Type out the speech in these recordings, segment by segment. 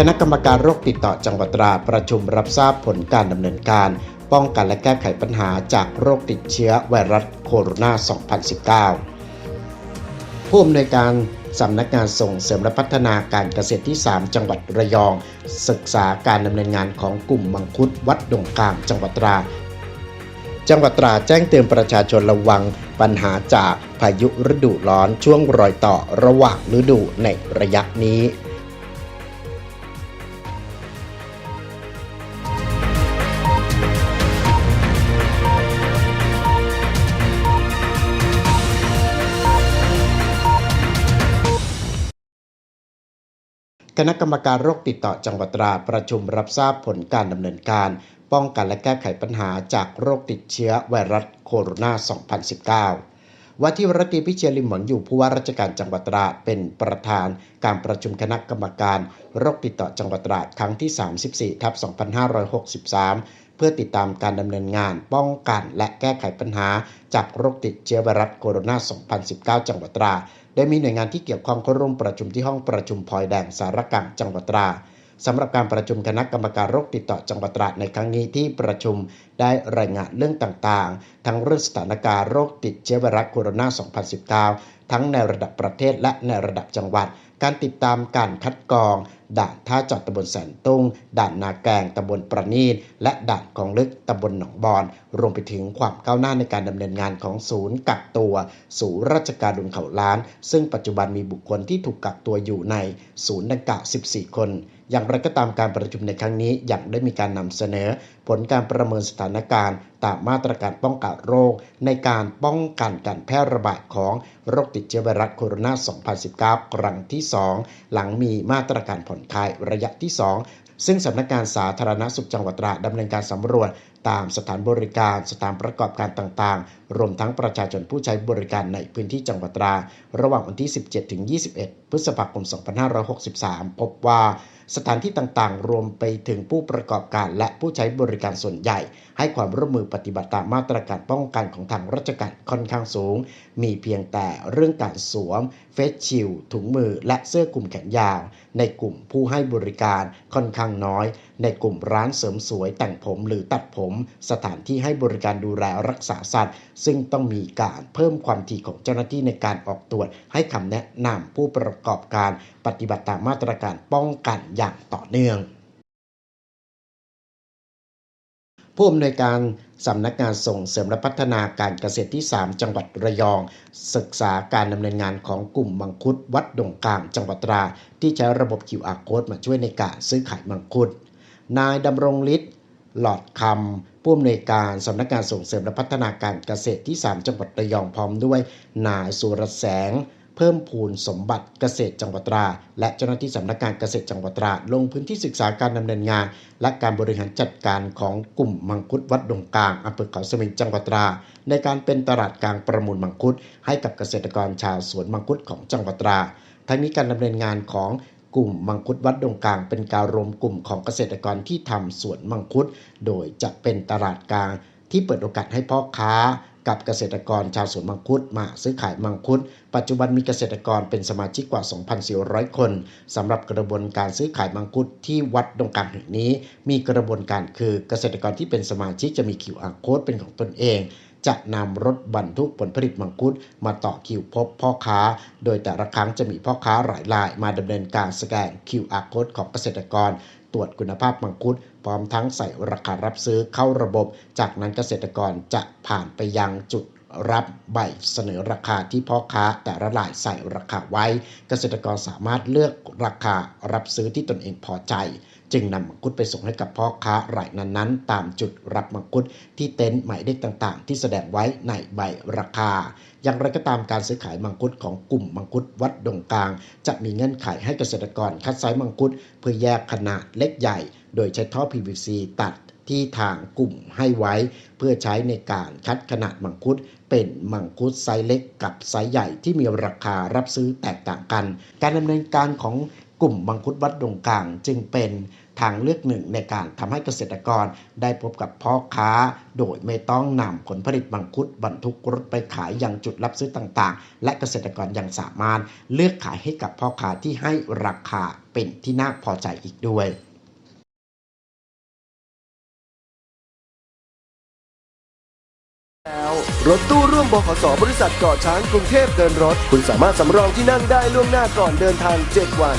คณะกรรมการโรคติดต่อจังหวัดตราประชุมรับทราบผลการดำเนินการ ป้องกันและแก้ไขปัญหาจากโรคติดเชื้อไวรัสโคโรนา 2019 ผู้อำนวยการสำนักงานส่งเสริมและพัฒนาการเกษตรที่ 3 จังหวัดระยอง ศึกษาการดำเนินงานของกลุ่มมังคุดวัดดงกลางจังหวัดตรา จังหวัดตราแจ้งเตือนประชาชนระวังปัญหาจากพายุฤดูร้อนช่วงรอยต่อระหว่างฤดูในระยะนี้ คณะกรรมการโรคติดต่อจังหวัดตราดประชุมรับทราบผลการดำเนินการ ป้องกันและแก้ไขปัญหาจากโรคติดเชื้อไวรัสโคโรนา 2019 ว่าที่วรตรีพิเชียรลิมหวังอยู่ผู้ว่าราชการจังหวัดตราดเป็นประธานการประชุมคณะกรรมการโรคติดต่อจังหวัดตราดครั้งที่ 34ทับ2563 เพื่อติดตามการดำเนินงานป้องกันและแก้ไขปัญหา จากโรคติดเชื้อไวรัสโคโรนา 2019 จังหวัดตราดได้มีหน่วยงานที่เกี่ยวข้องเข้าร่วมประชุมที่ห้องประชุมพลอยแดงสารกลางจังหวัดตราด สำหรับการประชุมคณะกรรมการโรคติดต่อจังหวัดตราดในครั้งนี้ที่ประชุมได้รายงานเรื่องต่างๆ ทั้งเรื่องสถานการณ์โรคติดเชื้อไวรัสโคโรนา 2019 ทั้งในระดับประเทศและในระดับจังหวัด การติดตามการคัดกรอง ด่านท่าจอดตำบลแสนตุ้ง ด่านนาแกงตำบลประณีตและด่านกองลึกตำบลหนองบอนรวมไปถึงความก้าวหน้าในการดำเนินงานของศูนย์กักตัวศูนย์ราชการดุนเขาล้าน ซึ่งปัจจุบันมีบุคคลที่ถูกกักตัวอยู่ในศูนย์ดังกล่าว 14 คน อย่างไรก็ตามการประชุมในครั้งนี้ยังได้มีการนำเสนอ ผลการประเมินสถานการณ์ ตามมาตรการป้องกันโรค ในการป้องกันการแพร่ระบาดของโรคติดเชื้อไวรัสโคโรนา 2019 ครั้งที่ 2 หลังมีมาตรการผ่อนคลายระยะที่ 2 ซึ่งสำนักงานสาธารณสุขจังหวัดตราดดำเนินการสำรวจตามสถานบริการสถานประกอบการต่างๆ รวมทั้งประชาชนผู้ใช้บริการในพื้นที่จังหวัดตรา ระหว่างวันที่ 17ถึง21 พฤษภาคม 2563 พบว่า สถานที่ต่างๆ รวมไปถึงผู้ประกอบการและผู้ใช้บริการส่วนใหญ่ ให้ความร่วมมือปฏิบัติตามมาตรการป้องกันของทางราชการค่อนข้างสูง มีเพียงแต่เรื่องการสวม เฟสชิลด์ถุงมือและเสื้อคลุมแขนยาว ในกลุ่มผู้ให้บริการค่อนข้างน้อย ในกลุ่มร้านเสริมสวยแต่งผมหรือตัดผม สถานที่ให้บริการดูแลรักษาสัตว์ ซึ่งต้องมีการเพิ่มความถี่ของเจ้าหน้าที่ในการออกตรวจ ให้คำแนะนำผู้ประกอบการปฏิบัติตามมาตรการป้องกันอย่างต่อเนื่องผู้อำนวยการ สำนักงานส่งเสริมและพัฒนาการเกษตรที่ 3 จังหวัดระยอง ศึกษาการดำเนินงานของกลุ่มมังคุดวัดดงกลางจังหวัดตรา ที่ใช้ระบบ QR code มาช่วยในการซื้อขายมังคุด นายดำรงฤทธิ์หลอดคำผู้อำนวยการสำนักงานส่งเสริมและพัฒนาการเกษตรที่ 3 จังหวัดระยองพร้อมด้วยนายสุรแสง เพิ่มพูนสมบัติเกษตรจังหวัดตรา และเจ้าหน้าที่สำนักงานเกษตรจังหวัดตรา ลงพื้นที่ศึกษาการดำเนินงาน และการบริหารจัดการของกลุ่มมังคุดวัดดงกลางอำเภอเขาสมิงจังหวัดตรา ในการเป็นตลาดกลางประมูลมังคุด ให้กับเกษตรกรชาวสวนมังคุดของจังหวัดตรา ทั้งนี้การดำเนินงานของกลุ่มมังคุดวัดดงกลางเป็นการรวมกลุ่มของเกษตรกรที่ทำสวนมังคุด โดยจะเป็นตลาดกลางที่เปิดโอกาสให้พ่อค้า กับเกษตรกรชาวสวนมังคุดมาซื้อขายมังคุด ปัจจุบันมีเกษตรกรเป็นสมาชิกกว่า 2,400 คนสำหรับกระบวนการซื้อขายมังคุดที่วัดดงกลางแห่งนี้ มีกระบวนการคือเกษตรกรที่เป็นสมาชิกจะมี QR code เป็นของตนเองจะนำรถบรรทุกผลผลิตมังคุดมาต่อคิวพบพ่อค้า โดยแต่ละครั้งจะมีพ่อค้าหลายราย มาดำเนินการสแกน QR code ของเกษตรกร ตรวจคุณภาพมังคุด พร้อมทั้งใส่ราคารับซื้อเข้าระบบ จากนั้นเกษตรกรจะผ่านไปยังจุดรับใบเสนอราคาที่พ่อค้าแต่ละรายใส่ราคาไว้ เกษตรกรสามารถเลือกราคารับซื้อที่ตนเองพอใจ จึงนำมังคุดไปส่งให้กับพ่อค้ารายนั้นๆ ตามจุดรับมังคุดที่เต็นท์หมายเลขต่างๆ ที่แสดงไว้ในใบราคา อย่างไรก็ตามการซื้อขายมังคุดของกลุ่มมังคุดวัดดงกลาง จะมีเงื่อนไขให้เกษตรกรคัดไซส์มังคุดเพื่อแยกขนาดเล็กใหญ่ โดยใช้ท่อ PVC ตัดที่ทางกลุ่มให้ไว้ เพื่อใช้ในการคัดขนาดมังคุด เป็นมังคุดไซส์เล็กกับไซส์ใหญ่ที่มีราคารับซื้อแตกต่างกัน การดำเนินการของ กลุ่มมังคุดวัดดงกลางจึงเป็นทางเลือกหนึ่งในการทำให้เกษตรกรได้พบกับพ่อค้า โดยไม่ต้องนำผลผลิตมังคุดบรรทุกรถไปขายยังจุดรับซื้อต่างๆ และเกษตรกรยังสามารถเลือกขายให้กับพ่อค้าที่ให้ราคาเป็นที่น่าพอใจอีกด้วยแล้วรถตู้ร่วมบขสบริษัทเกาะช้างกรุงเทพเดินรถ คุณสามารถสำรองที่นั่งได้ล่วงหน้าก่อนเดินทาง 7 วัน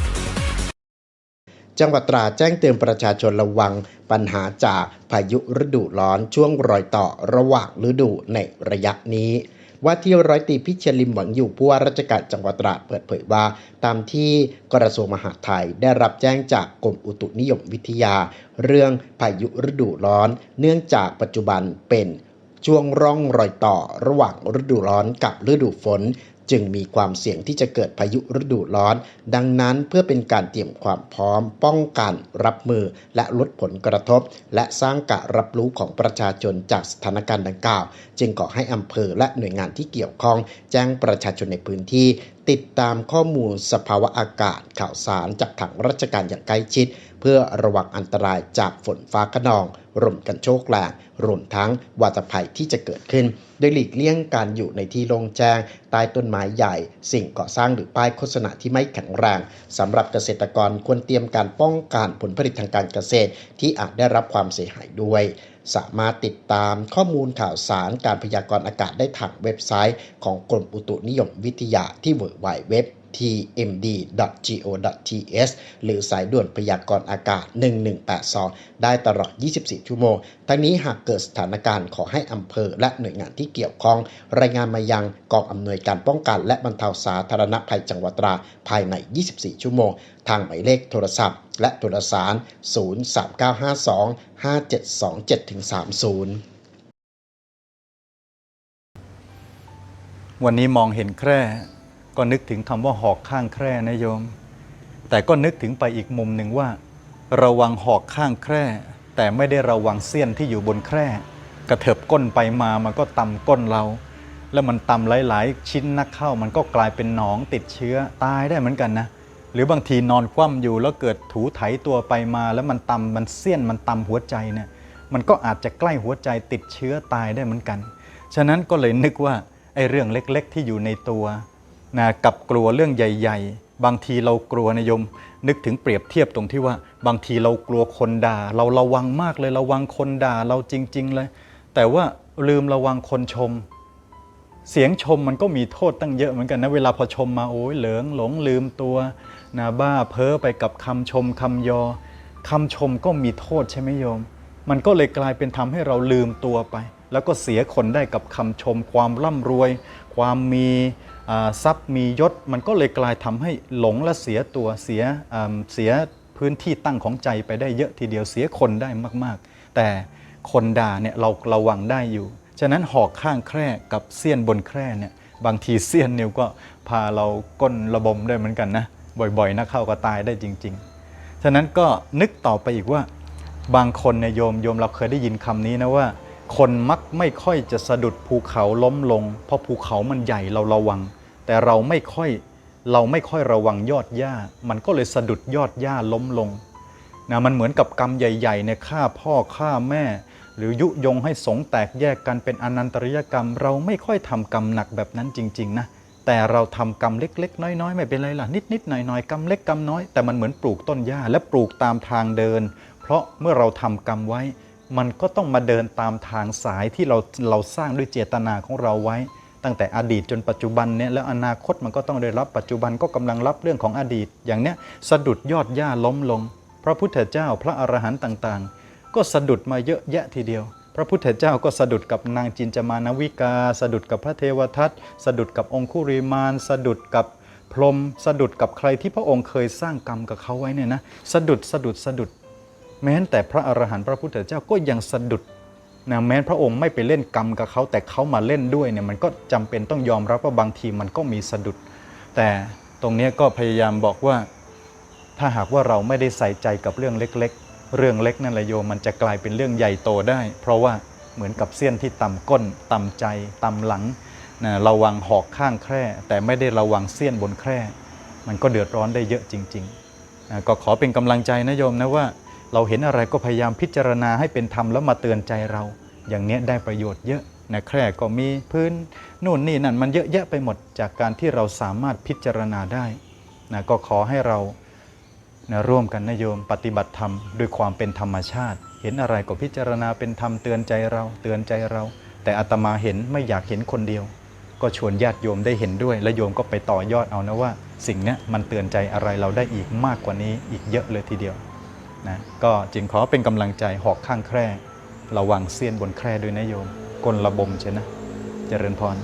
จังหวัดตราแจ้งเตือนประชาชนระวังปัญหาจากพายุฤดูร้อนช่วงรอยต่อระหว่างฤดูในระยะนี้ว่าที่ร้อยตีพิเชลิมหวังอยู่ผู้ว่าราชการจังหวัดตราดเปิดเผยว่า ตามที่กระทรวงมหาดไทยได้รับแจ้งจากกรมอุตุนิยมวิทยา เรื่องพายุฤดูร้อน เนื่องจากปัจจุบันเป็นช่วงร่องรอยต่อระหว่างฤดูร้อนกับฤดูฝนจึงมีความเสี่ยงที่จะเกิดพายุฤดูร้อน ดังนั้นเพื่อเป็นการเตรียมความพร้อม ป้องกันรับมือ และลดผลกระทบ และสร้างการรับรู้ของประชาชนจากสถานการณ์ดังกล่าว จึงขอให้อำเภอและหน่วยงานที่เกี่ยวข้อง แจ้งประชาชนในพื้นที่ ติดตามข้อมูลสภาวะอากาศข่าวสารจากทางราชการอย่างใกล้ชิด เพื่อระวังอันตรายจากฝนฟ้าขนองรวมกันโชคแรงรวมทั้งวาตภัยที่จะเกิดขึ้น โดยหลีกเลี่ยงการอยู่ในที่โล่งแจ้ง ใต้ต้นไม้ใหญ่ สิ่งก่อสร้างหรือป้ายโฆษณาที่ไม่แข็งแรงสำหรับเกษตรกรควรเตรียมการป้องกันผลผลิตทางการเกษตร ที่อาจได้รับความเสียหายด้วย สามารถติดตามข้อมูลข่าวสารการพยากรณ์อากาศได้ทางเว็บไซต์ ของกรมอุตุนิยมวิทยาที่ www tmd.go.th หรือสายด่วนพยากรณ์อากาศ 1182 ได้ตลอด 24 ชั่วโมง ทั้งนี้หากเกิดสถานการณ์ขอให้อำเภอและหน่วยงานที่เกี่ยวข้อง รายงานมายังกองอำนวยการป้องกัน และบรรเทาสาธารณภัยจังหวัดตราภายใน 24 ชั่วโมง ทางหมายเลขโทรศัพท์ และโทรสาร 03952 5727-30วันนี้มองเห็นแคร่ ก็นึกถึงคำว่าหอกข้างแคร่นะโยม แต่ก็นึกถึงไปอีกมุมหนึ่งว่า ระวังหอกข้างแคร่ แต่ไม่ได้ระวังเสี้ยนที่อยู่บนแคร่ กระเถิบก้นไปมามันก็ตำก้นเรา แล้วมันตำหลาย ๆ ชิ้นนักเข้ามันก็กลายเป็นหนองติดเชื้อตายได้เหมือนกันนะ หรือบางทีนอนคว่ำอยู่แล้วเกิดถูไถตัวไปมา แล้วมันตำมันเสี้ยนมันตำหัวใจเนี่ยมันก็อาจจะใกล้หัวใจติดเชื้อตายได้เหมือนกัน ฉะนั้นก็เลยนึกว่าไอ้เรื่องเล็ก ๆ ที่อยู่ในตัว นะกับกลัวเรื่องใหญ่ ๆ บางทีเรากลัวนะโยม นึกถึงเปรียบเทียบตรงที่ว่า บางทีเรากลัวคนด่า เราระวังมากเลยระวังคนด่าเราจริง ๆ เลย แต่ว่าลืมระวังคนชม เสียงชมมันก็มีโทษตั้งเยอะเหมือนกันนะเวลาพอชมมาโอ้ยเหลิงหลงลืมตัวนาบ้าเพ้อไปกับคำชมคำยอคำชมก็มีโทษใช่ไหมโยม มันก็เลยกลายเป็นทำให้เราลืมตัวไป แล้วก็เสียคนได้กับคำชม ความร่ำรวย ความมี ทรัพย์มียศมันก็เลยกลายทำให้หลงและเสียตัวเสียเสียพื้นที่ตั้งของใจไปได้เยอะทีเดียวเสียคนได้มาก ๆ แต่คนด่าเนี่ยเราระวังได้อยู่ ฉะนั้นหอกข้างแคร่กับเสี้ยนบนแคร่เนี่ยบางทีเสี้ยนนิ้วก็พาเราก้นระบมได้เหมือนกันนะบ่อยๆนะเข้าก็ตายได้จริง ๆ ฉะนั้นก็นึกต่อไปอีกว่าบางคนเนี่ยโยมโยมเราเคยได้ยินคำนี้นะว่า คนมักไม่ค่อยจะสะดุดภูเขาล้มลง เพราะภูเขามันใหญ่เราระวัง แต่เราไม่ค่อยเราไม่ค่อยระวังยอดหญ้า มันก็เลยสะดุดยอดหญ้าล้มลงนะมันเหมือนกับกรรมใหญ่ๆเนี่ยฆ่าพ่อฆ่าแม่ หรือยุยงให้สงแตกแยกกันเป็นอนันตริยกรรม เราไม่ค่อยทำกรรมหนักแบบนั้นจริงๆนะแต่เราทำกรรมเล็ก ๆ น้อยๆ ไม่เป็นไรล่ะนิดๆหน่อยๆกรรมเล็กกรรมน้อยแต่มันเหมือนปลูกต้นหญ้าและปลูกตามทางเดิน เพราะเมื่อเราทำกรรมไว้ มันก็ต้องมาเดินตามทางสายที่เราเราสร้างด้วยเจตนาของเราไว้ ตั้งแต่อดีตจนปัจจุบันเนี่ยแล้วอนาคตมันก็ต้องได้รับปัจจุบันก็กำลังรับเรื่องของอดีต อย่างเนี้ยสะดุดยอดหญ้าล้มลง พระพุทธเจ้าพระอรหันต์ต่างๆ ก็สะดุดมาเยอะแยะทีเดียว พระพุทธเจ้าก็สะดุดกับนางจินจามานวิกา สะดุดกับพระเทวทัตสะดุดกับองคุริมาน สะดุดกับพรมสะดุดกับใครที่พระองค์เคยสร้างกรรมกับเขาไว้เนี่ยนะสะดุดสะดุดสะดุด แม้แต่พระอรหันต์พระพุทธเจ้าก็ยังสะดุดนะแม้พระองค์ไม่ไปเล่นกรรมกับเขาแต่เขามาเล่นด้วยเนี่ยมันก็จำเป็นต้องยอมรับว่าบางทีมันก็มีสะดุด แต่ตรงนี้ก็พยายามบอกว่า ถ้าหากว่าเราไม่ได้ใส่ใจกับเรื่องเล็ก ๆ เรื่องเล็กนั่นแหละโยมมันจะกลายเป็นเรื่องใหญ่โตได้ เพราะว่าเหมือนกับเสี้ยนที่ต่ำก้นต่ำใจต่ำหลังนะระวังหอกข้างแคร่ แต่ไม่ได้ระวังเสี้ยนบนแคร่ มันก็เดือดร้อนได้เยอะจริงๆนะก็ขอเป็นกำลังใจนะโยมนะว่า เราเห็นอะไรก็พยายามพิจารณาให้เป็นธรรมแล้วมาเตือนใจเรา อย่างนี้ได้ประโยชน์เยอะนะแคร่ก็มีพื้นนู่นนี่นั่นมันเยอะแยะไปหมดจากการที่เราสามารถพิจารณาได้นะก็ขอให้เรานะร่วมกันนะโยมปฏิบัติธรรมด้วยความเป็นธรรมชาติ เห็นอะไรก็พิจารณาเป็นธรรมเตือนใจเราเตือนใจเรา แต่อาตมาเห็นไม่อยากเห็นคนเดียว ก็ชวนญาติโยมได้เห็นด้วย และโยมก็ไปต่อยอดเอานะว่า สิ่งนี้มันเตือนใจอะไรเราได้อีกมากกว่านี้อีกเยอะเลยทีเดียว นะก็จึงขอเป็นกำลังใจหอกข้างแคร่ระวังเสี้ยนบนแคร่ด้วยนะโยมกลระบมเชนะ เจริญพร